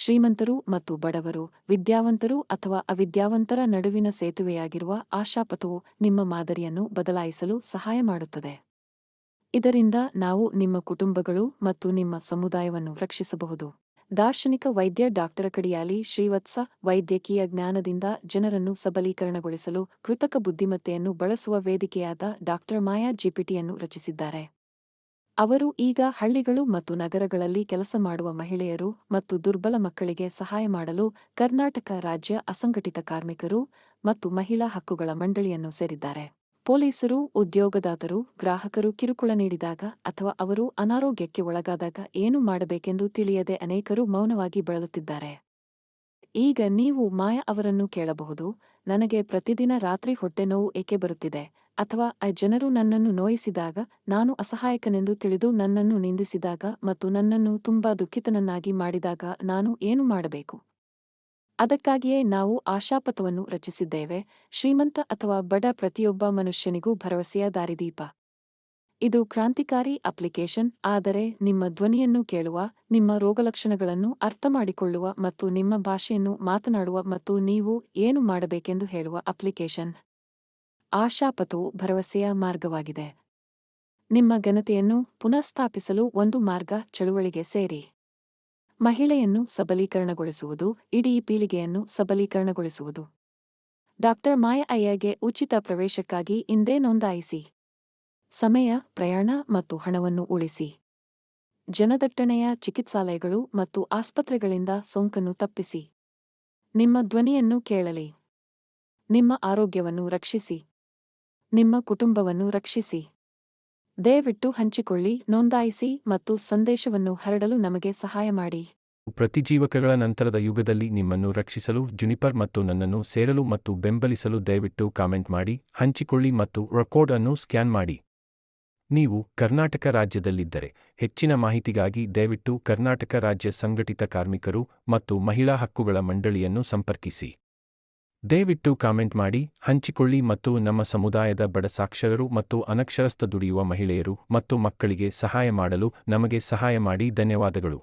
ಶ್ರೀಮಂತರು ಮತ್ತು ಬಡವರು, ವಿದ್ಯಾವಂತರು ಅಥವಾ ಅವಿದ್ಯಾವಂತರ ನಡುವಿನ ಸೇತುವೆಯಾಗಿರುವ ಆಶಾಪಥವು ನಿಮ್ಮ ಮಾದರಿಯನ್ನು ಬದಲಾಯಿಸಲು ಸಹಾಯ ಮಾಡುತ್ತದೆ. ಇದರಿಂದ ನಾವು ನಿಮ್ಮ ಕುಟುಂಬಗಳು ಮತ್ತು ನಿಮ್ಮ ಸಮುದಾಯವನ್ನು ರಕ್ಷಿಸಬಹುದು. ದಾರ್ಶನಿಕ ವೈದ್ಯ ಡಾಕ್ಟರ ಕಡಿಯಾಲಿ ಶ್ರೀವತ್ಸ ವೈದ್ಯಕೀಯ ಜ್ಞಾನದಿಂದ ಜನರನ್ನು ಸಬಲೀಕರಣಗೊಳಿಸಲು ಕೃತಕ ಬುದ್ಧಿಮತ್ತೆಯನ್ನು ಬಳಸುವ ವೇದಿಕೆಯಾದ ಡಾಕ್ಟರ್ ಮಾಯಾ ಜಿಪಿಟಿಯನ್ನು ರಚಿಸಿದ್ದಾರೆ. ಅವರು ಈಗ ಹಳ್ಳಿಗಳು ಮತ್ತು ನಗರಗಳಲ್ಲಿ ಕೆಲಸ ಮಾಡುವ ಮಹಿಳೆಯರು ಮತ್ತು ದುರ್ಬಲ ಮಕ್ಕಳಿಗೆ ಸಹಾಯ ಮಾಡಲು ಕರ್ನಾಟಕ ರಾಜ್ಯ ಅಸಂಘಟಿತ ಕಾರ್ಮಿಕರು ಮತ್ತು ಮಹಿಳಾ ಹಕ್ಕುಗಳ ಮಂಡಳಿಯನ್ನು ಸೇರಿದ್ದಾರೆ. ಪೊಲೀಸರು, ಉದ್ಯೋಗದಾತರು, ಗ್ರಾಹಕರು ಕಿರುಕುಳ ನೀಡಿದಾಗ ಅಥವಾ ಅವರು ಅನಾರೋಗ್ಯಕ್ಕೆ ಒಳಗಾದಾಗ ಏನು ಮಾಡಬೇಕೆಂದು ತಿಳಿಯದೆ ಅನೇಕರು ಮೌನವಾಗಿ ಬಳಲುತ್ತಿದ್ದಾರೆ. ಈಗ ನೀವು ಮಾಯಾ ಅವರನ್ನು ಕೇಳಬಹುದು. ನನಗೆ ಪ್ರತಿದಿನ ರಾತ್ರಿ ಹೊಟ್ಟೆ ನೋವು ಏಕೆ ಬರುತ್ತಿದೆ? ಅಥವಾ ಆ ಜನರು ನನ್ನನ್ನು ನೋಯಿಸಿದಾಗ, ನಾನು ಅಸಹಾಯಕನೆಂದು ತಿಳಿದು ನನ್ನನ್ನು ನಿಂದಿಸಿದಾಗ ಮತ್ತು ನನ್ನನ್ನು ತುಂಬಾ ದುಃಖಿತನನ್ನಾಗಿ ಮಾಡಿದಾಗ ನಾನು ಏನು ಮಾಡಬೇಕು? ಅದಕ್ಕಾಗಿಯೇ ನಾವು ಆಶಾಪಥವನ್ನು ರಚಿಸಿದ್ದೇವೆ. ಶ್ರೀಮಂತ ಅಥವಾ ಬಡ ಪ್ರತಿಯೊಬ್ಬ ಮನುಷ್ಯನಿಗೂ ಭರವಸೆಯ ದಾರಿದೀಪ. ಇದು ಕ್ರಾಂತಿಕಾರಿ ಅಪ್ಲಿಕೇಶನ್, ಆದರೆ ನಿಮ್ಮ ಧ್ವನಿಯನ್ನು ಕೇಳುವ, ನಿಮ್ಮ ರೋಗಲಕ್ಷಣಗಳನ್ನು ಅರ್ಥಮಾಡಿಕೊಳ್ಳುವ ಮತ್ತು ನಿಮ್ಮ ಭಾಷೆಯನ್ನು ಮಾತನಾಡುವ ಮತ್ತು ನೀವು ಏನು ಮಾಡಬೇಕೆಂದು ಹೇಳುವ ಅಪ್ಲಿಕೇಶನ್. ಆಶಾಪಥವು ಭರವಸೆಯ ಮಾರ್ಗವಾಗಿದೆ. ನಿಮ್ಮ ಘನತೆಯನ್ನು ಪುನಃಸ್ಥಾಪಿಸಲು ಒಂದು ಮಾರ್ಗ ಚಳುವಳಿಗೆ ಸೇರಿ. ಮಹಿಳೆಯನ್ನು ಸಬಲೀಕರಣಗೊಳಿಸುವುದು, ಇಡೀ ಪೀಳಿಗೆಯನ್ನು ಸಬಲೀಕರಣಗೊಳಿಸುವುದು. ಡಾಕ್ಟರ್ ಮಾಯ ಅಯ್ಯಗೆ ಉಚಿತ ಪ್ರವೇಶಕ್ಕಾಗಿ ಇಂದೇ ನೋಂದಾಯಿಸಿ. ಸಮಯ, ಪ್ರಯಾಣ ಮತ್ತು ಹಣವನ್ನು ಉಳಿಸಿ. ಜನದಟ್ಟಣೆಯ ಚಿಕಿತ್ಸಾಲಯಗಳು ಮತ್ತು ಆಸ್ಪತ್ರೆಗಳಿಂದ ಸೋಂಕನ್ನು ತಪ್ಪಿಸಿ. ನಿಮ್ಮ ಧ್ವನಿಯನ್ನು ಕೇಳಲಿ. ನಿಮ್ಮ ಆರೋಗ್ಯವನ್ನು ರಕ್ಷಿಸಿ. ನಿಮ್ಮ ಕುಟುಂಬವನ್ನು ರಕ್ಷಿಸಿ. ದಯವಿಟ್ಟು ಹಂಚಿಕೊಳ್ಳಿ, ನೋಂದಾಯಿಸಿ ಮತ್ತು ಸಂದೇಶವನ್ನು ಹರಡಲು ನಮಗೆ ಸಹಾಯ ಮಾಡಿ. ಪ್ರತಿಜೀವಕಗಳ ನಂತರದ ಯುಗದಲ್ಲಿ ನಿಮ್ಮನ್ನು ರಕ್ಷಿಸಲು ಜುನಿಪರ್ ಮತ್ತು ನನ್ನನ್ನು ಸೇರಲು ಮತ್ತು ಬೆಂಬಲಿಸಲು ದಯವಿಟ್ಟು ಕಾಮೆಂಟ್ ಮಾಡಿ, ಹಂಚಿಕೊಳ್ಳಿ ಮತ್ತು ರೆಕಾರ್ಡ್ ಅನ್ನು ಸ್ಕ್ಯಾನ್ ಮಾಡಿ. ನೀವು ಕರ್ನಾಟಕ ರಾಜ್ಯದಲ್ಲಿದ್ದರೆ ಹೆಚ್ಚಿನ ಮಾಹಿತಿಗಾಗಿ ದಯವಿಟ್ಟು ಕರ್ನಾಟಕ ರಾಜ್ಯ ಸಂಘಟಿತ ಕಾರ್ಮಿಕರು ಮತ್ತು ಮಹಿಳಾ ಹಕ್ಕುಗಳ ಮಂಡಳಿಯನ್ನು ಸಂಪರ್ಕಿಸಿ. ದಯವಿಟ್ಟು ಕಾಮೆಂಟ್ ಮಾಡಿ, ಹಂಚಿಕೊಳ್ಳಿ ಮತ್ತು ನಮ್ಮ ಸಮುದಾಯದ ಬಡ ಸಾಕ್ಷರರು ಮತ್ತು ಅನಕ್ಷರಸ್ಥ ದುಡಿಯುವ ಮಹಿಳೆಯರು ಮತ್ತು ಮಕ್ಕಳಿಗೆ ಸಹಾಯ ಮಾಡಲು ನಮಗೆ ಸಹಾಯ ಮಾಡಿ, ಧನ್ಯವಾದಗಳು.